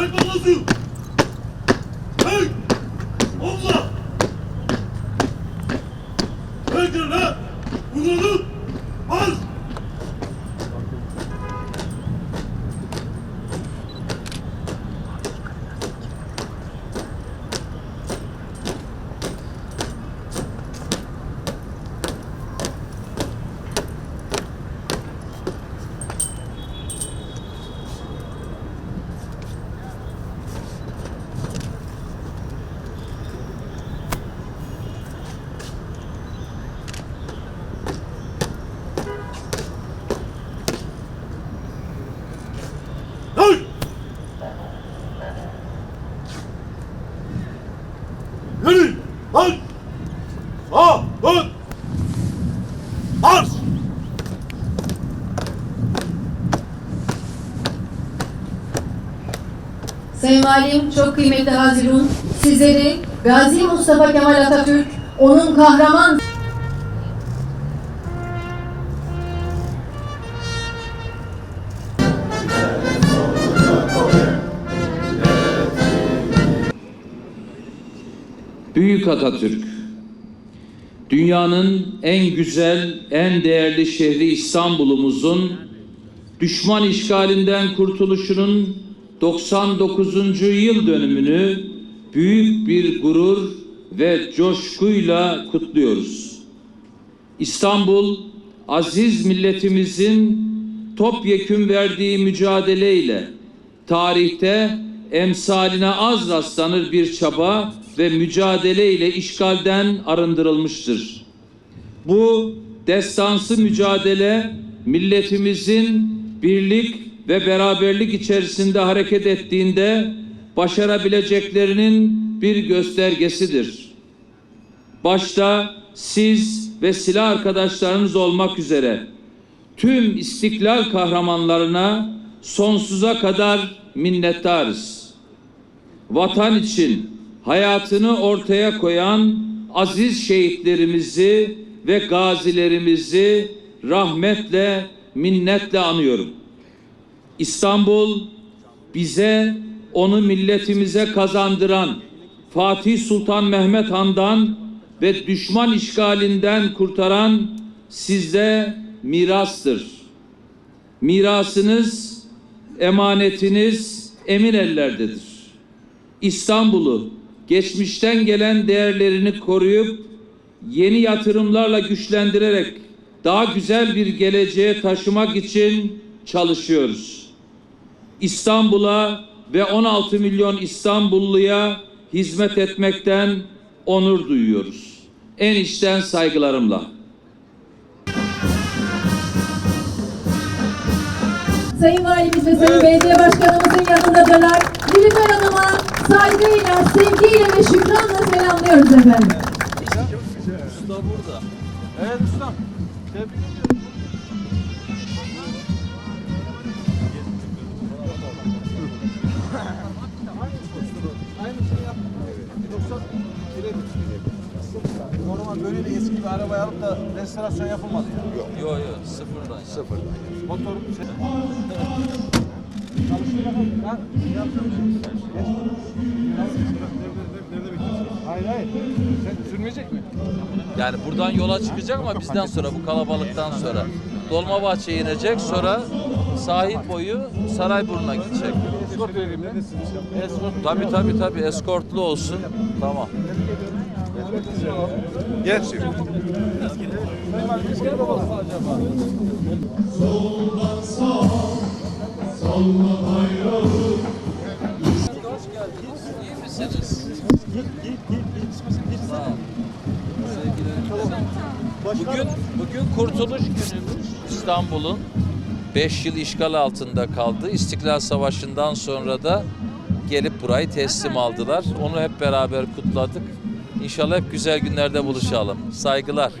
Babası! Hey! Omla! Hey gene! Ulanın! Az! Hey! Yürü! Lan! Sağ! Dön! Marş! Sayın Valim, çok kıymetli Hazirun, sizleri Gazi Mustafa Kemal Atatürk, onun kahraman Büyük Atatürk, dünyanın en güzel, en değerli şehri İstanbul'umuzun düşman işgalinden kurtuluşunun 99. yıl dönümünü büyük bir gurur ve coşkuyla kutluyoruz. İstanbul, aziz milletimizin topyekün verdiği mücadeleyle tarihte emsaline az rastlanır bir çaba ve mücadeleyle işgalden arındırılmıştır. Bu destansı mücadele milletimizin birlik ve beraberlik içerisinde hareket ettiğinde başarabileceklerinin bir göstergesidir. Başta siz ve silah arkadaşlarınız olmak üzere tüm istiklal kahramanlarına sonsuza kadar minnettarız. Vatan için hayatını ortaya koyan aziz şehitlerimizi ve gazilerimizi rahmetle, minnetle anıyorum. İstanbul bize onu milletimize kazandıran Fatih Sultan Mehmet Han'dan ve düşman işgalinden kurtaran sizde mirastır. Mirasınız, emanetiniz emin ellerdedir. İstanbul'u geçmişten gelen değerlerini koruyup yeni yatırımlarla güçlendirerek daha güzel bir geleceğe taşımak için çalışıyoruz. İstanbul'a ve 16 milyon İstanbulluya hizmet etmekten onur duyuyoruz. En içten saygılarımla. Sayın Valimiz ve Sayın Belediye Başkanımızın yanındadırlar. Nilüfer Hanım'a saygıyla, sevgiyle ve şükranla selamlıyoruz efendim. Usta burada. Evet ustam. Tebrik ediyorum. Böyle de eski bir arabayı alıp da restorasyon yapılmadı ya. Yok. Yo yo sıfırdan. Sıfır. Motor şey. Çalıştır bakalım. Ha? Yapacağım. Geç. Nerede bekliyorsun? Hayır hayır. Sen sürmeyecek mi? Yani buradan yola çıkacak ama bizden sonra bu kalabalıktan sonra Dolmabahçe'ye inecek sonra sahil boyu Sarayburnu'na gidecek. Eskort vereyim ne? Eskort. Tabi tabi tabi eskortlu olsun. Tamam. Hoş geldiniz. İyi misiniz? Sağ olun. Bugün, bugün kurtuluş günümüz İstanbul'un 5 yıl işgal altında kaldı. İstiklal Savaşı'ndan sonra da gelip burayı teslim aldılar. Onu hep beraber kutladık. İnşallah hep güzel günlerde buluşalım. Saygılar.